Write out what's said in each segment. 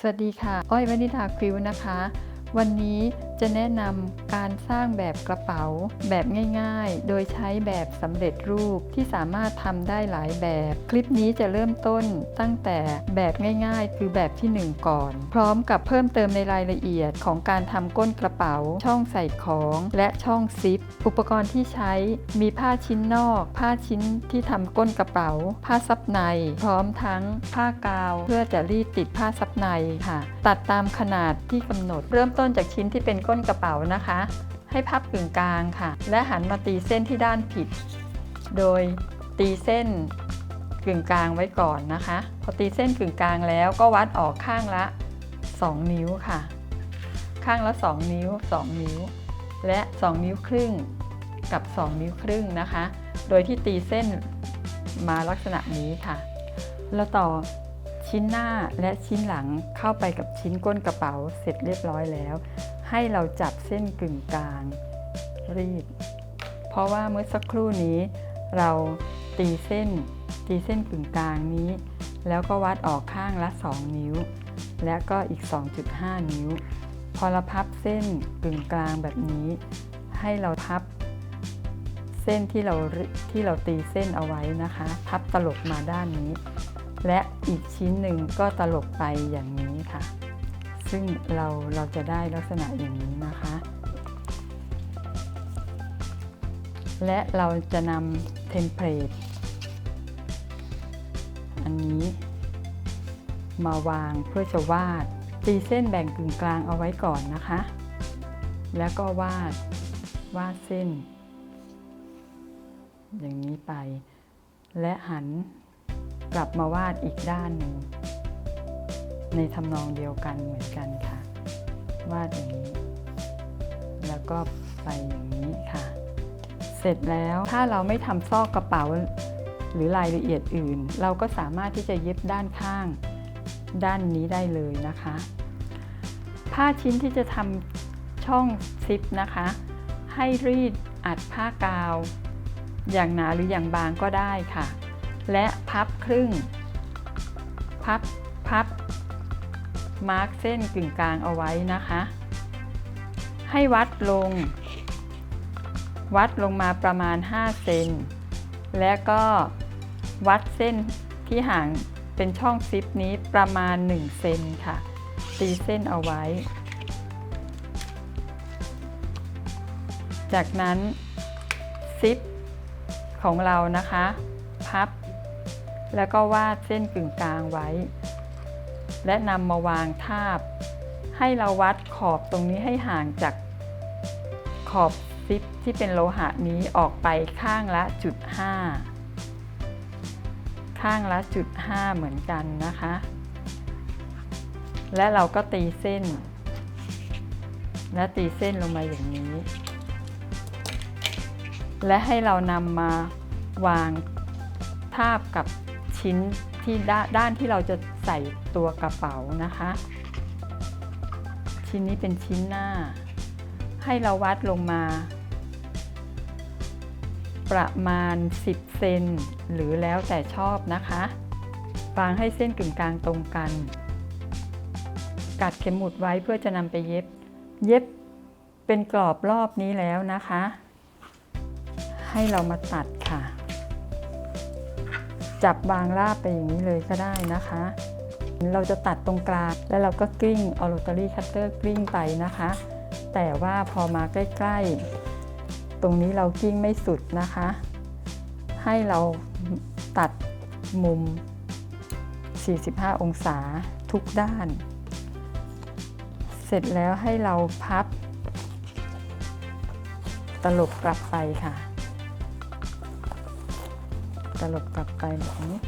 สวัสดีค่ะ อ้อยวนิดาคริวนะคะ วันนี้จะแนะนำการสร้างแบบกระเป๋า แบบง่ายๆ โดยใช้แบบสำเร็จรูปที่สามารถทำได้หลายแบบ คลิปนี้จะเริ่มต้นตั้งแต่แบบง่ายๆ คือแบบที่ 1 ก่อน พร้อมกับเพิ่มเติมในรายละเอียดของการทำก้นกระเป๋า ช่องใส่ของและช่องซิป อุปกรณ์ที่ใช้มีผ้าชิ้นนอก ผ้าชิ้นที่ทำก้นกระเป๋า ผ้าซับใน พร้อมทั้งผ้ากาว เพื่อจะรีดติดผ้าซับในค่ะ ตัดตามขนาดที่กำหนด เริ่มต้นจากชิ้นที่เป็นก้นกระเป๋านะคะ ให้พับกึ่งกลางค่ะ และหันมาตีเส้นที่ด้านผิด โดยตีเส้นกึ่งกลางไว้ก่อนนะคะ พอตีเส้นกึ่งกลางแล้วก็วัดออกข้างละ 2 นิ้วค่ะ ข้างละ 2 นิ้ว 2 นิ้ว และ 2 นิ้วครึ่งกับ 2 นิ้วครึ่งนะคะ โดยที่ตีเส้นมาลักษณะนี้ค่ะ แล้วต่อชิ้นหน้าและชิ้นหลังเข้าไปกับชิ้นก้นกระเป๋าเสร็จเรียบร้อยแล้ว ให้เราจับเส้นกึ่งกลางรีด เพราะว่าเมื่อสักครู่นี้เราตีเส้น ตีเส้นกึ่งกลางนี้ แล้วก็วัดออกข้างละ 2 นิ้ว และก็อีก 2.5 นิ้ว พอเราพับเส้นกึ่งกลางแบบนี้ ให้เราพับเส้นที่เราที่เราตีเส้นเอาไว้นะคะ พับตลบมาด้านนี้ และอีกชิ้นหนึ่งก็ตลบไปอย่างนี้ ซึ่งเราเราจะได้ลักษณะอย่างนี้นะคะ และเราจะนำเทมเพลตอันนี้ มาวางเพื่อจะวาดตีเส้นแบ่งกึ่งกลางเอาไว้ก่อนนะคะ แล้วก็วาดวาดเส้น อย่างนี้ไป และหันกลับมาวาดอีกด้านหนึ่ง ในทำนองเดียวกันเหมือนกันค่ะ วาดอย่างนี้ แล้วก็ไปอย่างนี้ค่ะ เสร็จแล้วถ้าเราไม่ทำซอกกระเป๋าหรือรายละเอียดอื่น เราก็สามารถที่จะเย็บด้านข้างด้านนี้ได้เลยนะคะ ผ้าชิ้นที่จะทำช่องซิปนะคะ ให้รีดอัดผ้ากาว อย่างหนาหรืออย่างบางก็ได้ค่ะ และพับครึ่ง พับพับ มาร์กเส้นกึ่งกลางเอาไว้นะคะ ให้วัดลง วัดลงมาประมาณ 5 เซน และก็วัดเส้นที่ห่างเป็นช่องซิปนี้ประมาณ 1 เซนค่ะ ตีเส้นเอาไว้ จากนั้นซิปของเรานะคะ พับ แล้วก็วาดเส้นกึ่งกลางไว้ และนำมาวางทาบ ให้เราวัดขอบตรงนี้ให้ห่างจากขอบซิปที่เป็นโลหะนี้ออกไปข้างละจุดห้าข้างละจุดห้าเหมือนกันนะคะ และเราก็ตีเส้น และตีเส้นลงมาอย่างนี้ และให้เรานำมาวางทาบกับชิ้นที่ดด้านที่เราจะ ใส่ตัวกระเป๋านะคะ ชิ้นนี้เป็นชิ้นหน้า ให้เราวัดลงมา ประมาณ 10 เซนหรือแล้วแต่ชอบนะคะวางให้เส้นกึ่งกลางตรงกัน กัดเข็มหมุดไว้เพื่อจะนำไปเย็บ เย็บเป็นกรอบรอบนี้แล้วนะคะ ให้เรามาตัดค่ะ จับวางราบไปอย่างนี้เลยก็ได้นะคะ เราจะตัดตรงกลางแล้วเราก็กลิ้งเอาโรตารี่คัตเตอร์กลิ้งไปนะคะ แต่ว่าพอมาใกล้ๆ ตรงนี้เรากลิ้งไม่สุดนะคะ ให้เราตัดมุม 45 องศาทุกด้าน เสร็จแล้วให้เราพับ ตลบกลับไปค่ะ ตลบกลับไปแบบนี้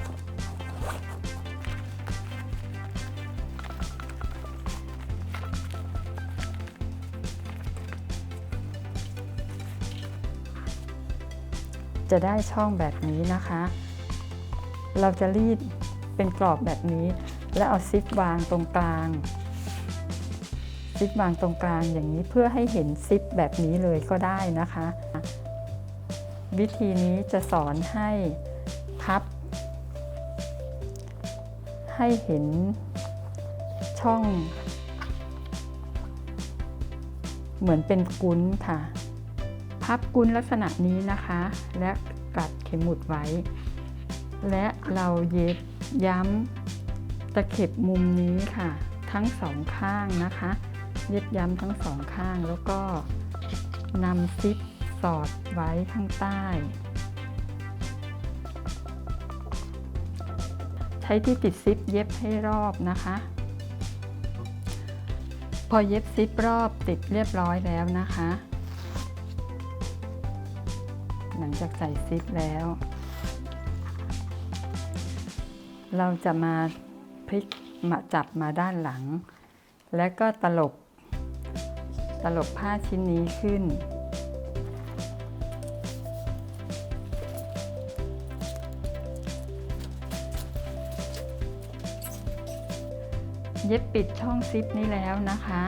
จะได้ช่องแบบนี้นะคะ เราจะรีดเป็นกรอบแบบนี้ แล้วเอาซิปวางตรงกลาง ซิปวางตรงกลางอย่างนี้เพื่อให้เห็นซิปแบบนี้เลยก็ได้นะคะ วิธีนี้จะสอนให้พับ ให้เห็นช่อง เหมือนเป็นกุ้นค่ะ พับกุนลักษณะนี้นะคะ และกัดเข็มหมุดไว้ และเราเย็บย้ำตะเข็บมุมนี้ค่ะ ทั้งสองข้างนะคะ เย็บย้ำทั้งสองข้างแล้วก็นำซิปสอดไว้ข้างใต้ ใช้ที่ติดซิปเย็บให้รอบนะคะ พอเย็บซิปรอบติดเรียบร้อยแล้วนะคะ ลังจากใส่ซิปแล้ว เราจะมาพลิกมาจับมาด้านหลัง และก็ตลบ ตลบผ้าชิ้นนี้ขึ้น เย็บปิดช่องซิปนี้แล้วนะคะ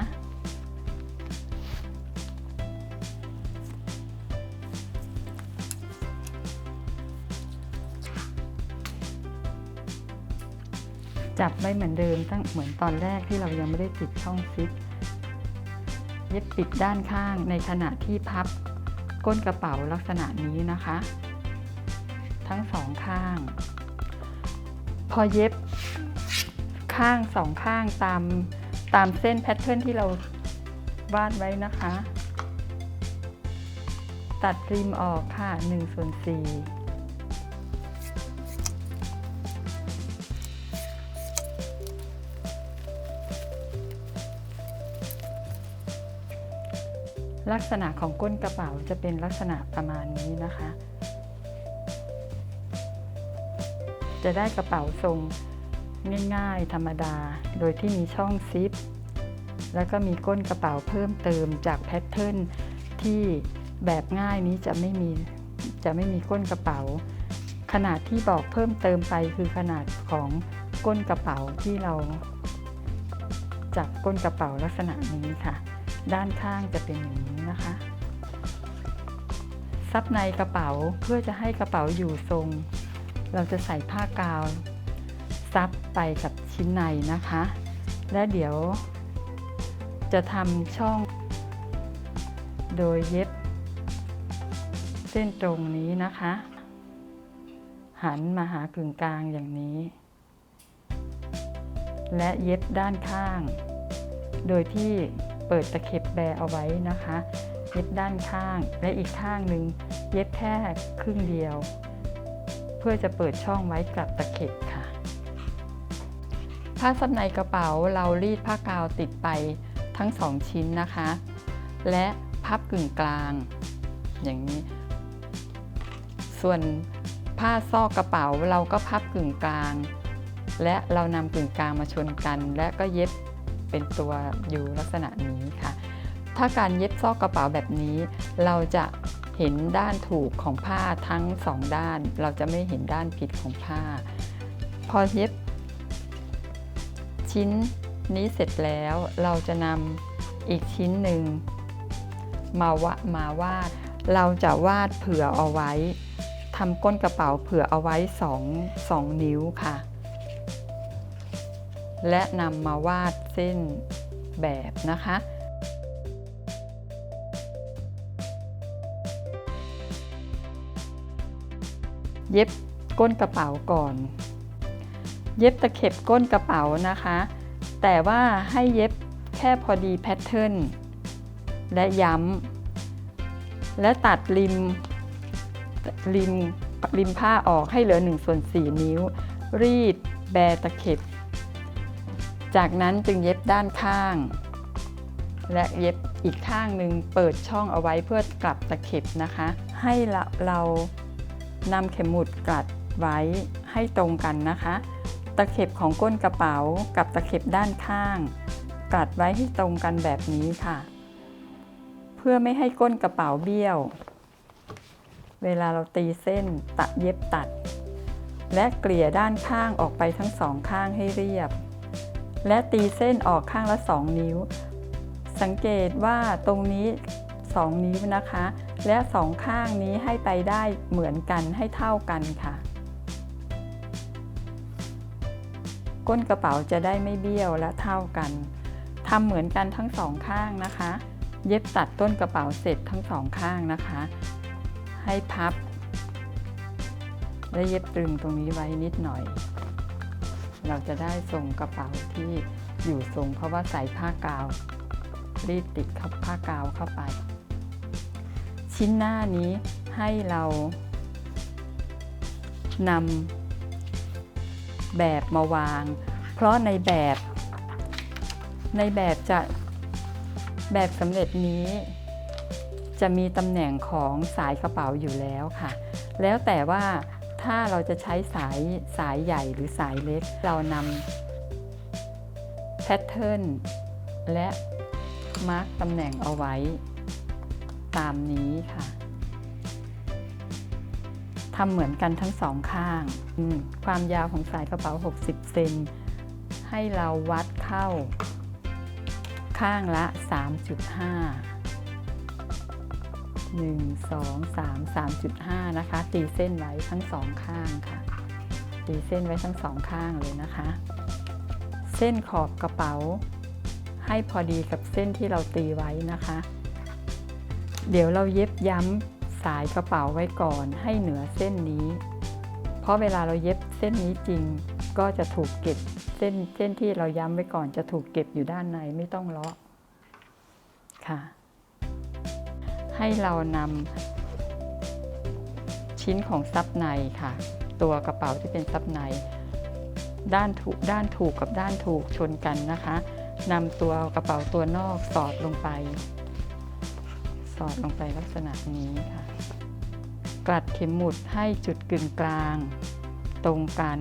จับไว้เหมือนเดิมตั้งเหมือนตอนแรกที่เรายังไม่ได้ติดช่องซิปเย็บปิดด้านข้างในขณะที่พับก้นกระเป๋าลักษณะนี้นะคะ ทั้งสองข้าง พอเย็บข้างสองข้างตามตามเส้นแพทเทิร์นที่เราวาดไว้นะคะ ตัดริมออกค่ะ1ส่วน4 ลักษณะของก้นกระเป๋าจะเป็นลักษณะประมาณนี้นะคะ จะได้กระเป๋าทรงง่ายๆ ธรรมดา โดยที่มีช่องซิป แล้วก็มีก้นกระเป๋าเพิ่มเติมจากแพทเทิร์นที่แบบง่ายนี้จะไม่มีจะไม่มีก้นกระเป๋า ขนาดที่บอกเพิ่มเติมไปคือขนาดของก้นกระเป๋าที่เราจับก้นกระเป๋าลักษณะนี้ค่ะ ด้านข้างจะเป็นอย่างนี้นะคะ ซับในกระเป๋าเพื่อจะให้กระเป๋าอยู่ทรง เราจะใส่ผ้ากาว ซับไปกับชิ้นในนะคะ และเดี๋ยว จะทำช่อง โดยเย็บ เส้นตรงนี้นะคะ หันมาหากึ่งกลางอย่างนี้ และเย็บด้านข้าง โดยที่ เปิดตะเข็บแบเอาไว้นะคะ เย็บด้านข้างและอีกข้างหนึ่งเย็บแค่ครึ่งเดียว เพื่อจะเปิดช่องไว้กับตะเข็บค่ะ ผ้าซับในกระเป๋าเรารีดผ้ากาวติดไปทั้งสองชิ้นนะคะ และพับกึ่งกลาง อย่างนี้ ส่วนผ้าซอกกระเป๋าเราก็พับกึ่งกลาง และเรานำกึ่งกลางมาชนกัน และก็เย็บ เป็นตัวอยู่ลักษณะนี้ค่ะ ถ้าการเย็บซอกกระเป๋าแบบนี้ เราจะเห็นด้านถูกของผ้าทั้งสองด้าน เราจะไม่เห็นด้านผิดของผ้า พอเย็บ ชิ้นนี้เสร็จแล้วเราจะนำอีกชิ้นหนึ่งมาวะมาวาด เราจะวาดเผื่อเอาไว้ทำก้นกระเป๋าเผื่อเอาไว้2 2นิ้วค่ะ และนำมาวาดเส้นแบบนะคะ เย็บก้นกระเป๋าก่อน เย็บตะเข็บก้นกระเป๋านะคะ แต่ว่าให้เย็บแค่พอดีแพทเทิร์นและย้ำ และตัดริมริมริมผ้าออกให้เหลือ1ส่วน4นิ้ว รีดแบตะเข็บ จากนั้นจึงเย็บด้านข้าง และเย็บอีกข้างหนึ่งเปิดช่องเอาไว้เพื่อกลับตะเข็บนะคะ ให้เรานำเข็มหมุดกลัดไว้ให้ตรงกันนะคะ ตะเข็บของก้นกระเป๋ากับตะเข็บด้านข้าง กลัดไว้ให้ตรงกันแบบนี้ค่ะ เพื่อไม่ให้ก้นกระเป๋าเบี้ยว เวลาเราตีเส้นตัดเย็บตัด และเกลี่ยด้านข้างออกไปทั้งสองข้างให้เรียบ และตีเส้นออกข้างละ 2 นิ้ว สังเกตว่าตรงนี้ 2 นิ้วนะคะ และสองข้างนี้ให้ไปได้เหมือนกันให้เท่ากันค่ะ ก้นกระเป๋าจะได้ไม่เบี้ยวและเท่ากันทำเหมือนกันทั้งสองข้างนะคะ เย็บตัดต้นกระเป๋าเสร็จทั้งสองข้างนะคะ ให้พับ และเย็บตรึงตรงนี้ไว้นิดหน่อย เราจะได้ทรงกระเป๋าที่อยู่ทรงเพราะว่าใส่ผ้ากาว รีดติดเข้าผ้ากาวเข้าไป ชิ้นหน้านี้ให้เรานำแบบมาวาง เพราะในแบบ ในแบบจะแบบสำเร็จนี้ จะมีตำแหน่งของสายกระเป๋าอยู่แล้วค่ะ แล้วแต่ว่า ถ้าเราจะใช้สายสายใหญ่หรือสายเล็ก เรานำแพทเทิร์นและมาร์กตำแหน่งเอาไว้ตามนี้ค่ะทำเหมือนกันทั้งสองข้าง ความยาวของสายกระเป๋า 60 เซนให้เราวัดเข้า ข้างละ 3.5 1 2 3 3.5 นะคะ ตีเส้นไว้ทั้งสองข้างค่ะ ตีเส้นไว้ทั้งสองข้างเลยนะคะ เส้นขอบกระเป๋า ให้พอดีกับเส้นที่เราตีไว้นะคะ เดี๋ยวเราเย็บย้ำสายกระเป๋าไว้ก่อนให้เหนือเส้นนี้ เพราะเวลาเราเย็บเส้นนี้จริงก็จะถูกเก็บเส้นเส้นที่เราย้ำไว้ก่อนจะถูกเก็บอยู่ด้านในไม่ต้องเลาะค่ะ ให้เรานำชิ้นของซับในค่ะ ตัวกระเป๋าที่เป็นซับใน ด้านถูกด้านถูกกับด้านถูกชนกันนะคะนำตัวกระเป๋าตัวนอกสอดลงไป สอดลงไปลักษณะนี้ค่ะ กลัดเข็มหมุดให้จุดกึ่งกลาง ตรงกัน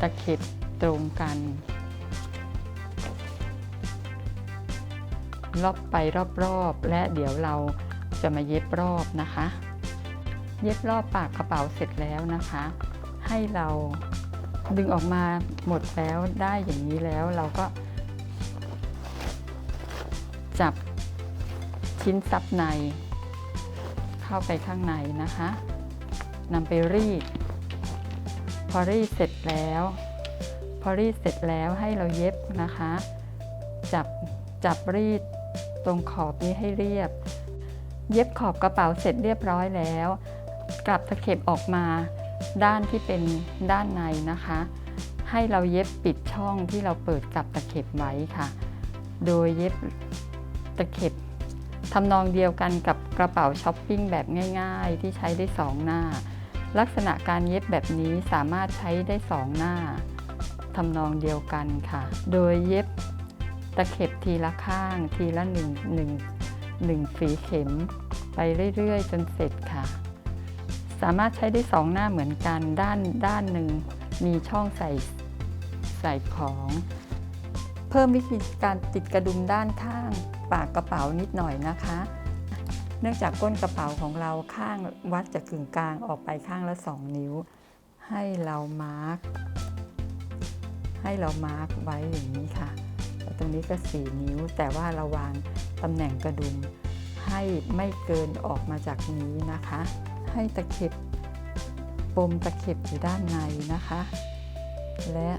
ตะเข็บตรงกัน รอบไปรอบๆ และเดี๋ยวเราจะมาเย็บรอบนะคะ เย็บรอบปากกระเป๋าเสร็จแล้วนะคะ ให้เราดึงออกมาหมดแล้วได้อย่างนี้แล้วเราก็ จับชิ้นซับใน เข้าไปข้างในนะคะนำไปรีด พอรีดเสร็จแล้ว พอรีดเสร็จแล้วให้เราเย็บนะคะ จับจับรีด ตรงขอบนี้ให้เรียบ เย็บขอบกระเป๋าเสร็จเรียบร้อยแล้ว กลับตะเข็บออกมาด้านที่เป็นด้านในนะคะ ให้เราเย็บปิดช่องที่เราเปิดกลับตะเข็บไว้ค่ะ โดยเย็บตะเข็บทำนองเดียวกันกับกระเป๋าช้อปปิ้งแบบง่าย ๆ ที่ใช้ได้สองหน้า ลักษณะการเย็บแบบนี้สามารถใช้ได้สองหน้าทำนองเดียวกันค่ะ โดยเย็บ ตะเข็บทีละข้างทีละหนึ่งหนึ่งหนึ่งฝีเข็ม ไปเรื่อยๆ จนเสร็จค่ะ สามารถใช้ได้สองหน้าเหมือนกันด้านด้านหนึ่งมีช่องใส่ใส่ของ เพิ่มวิธีการติดกระดุมด้านข้างปากกระเป๋านิดหน่อยนะคะ เนื่องจากก้นกระเป๋าของเราข้างวัดจากกึ่งกลางออกไปข้างละ 2 นิ้ว ให้เรามาร์กให้เรามาร์กไว้อย่างนี้ค่ะ ตรงนี้ก็ 4 นิ้ว แต่ว่าเราวางตำแหน่งกระดุมให้ไม่เกินออกมาจากนี้นะคะ ให้ตะเข็บปมตะเข็บอยู่ด้านในนะคะ และ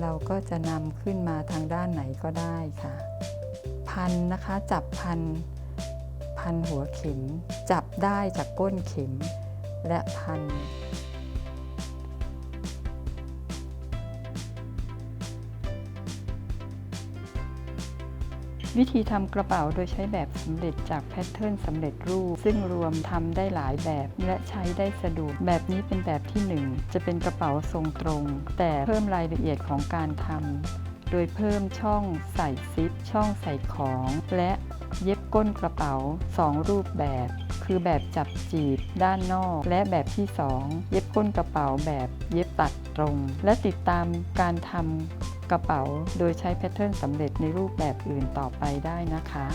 เราก็จะนำขึ้นมาทางด้านไหนก็ได้ค่ะ พันนะคะจับพันพันหัวเข็ม จับได้จากก้นเข็ม และพัน วิธีทำกระเป๋าโดยใช้แบบสำเร็จจากแพทเทิร์นสำเร็จรูป ซึ่งรวมทำได้หลายแบบและใช้ได้สะดวก แบบนี้เป็นแบบที่ 1 จะเป็นกระเป๋าทรงตรง แต่เพิ่มรายละเอียดของการทำโดยเพิ่มช่องใส่ซิป ช่องใส่ของ และเย็บก้นกระเป๋า 2 รูปแบบ คือแบบจับจีบด้านนอก และแบบที่ 2 เย็บก้นกระเป๋าแบบเย็บตัดตรง และติดตามการทำ กระเป๋าโดยใช้แพทเทิร์นสำเร็จในรูปแบบอื่นต่อไปได้นะคะ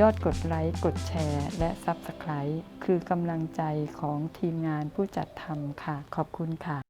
ยอดกดไลค์ กดแชร์ และ Subscribe คือกำลังใจของทีมงานผู้จัดทำค่ะ ขอบคุณค่ะ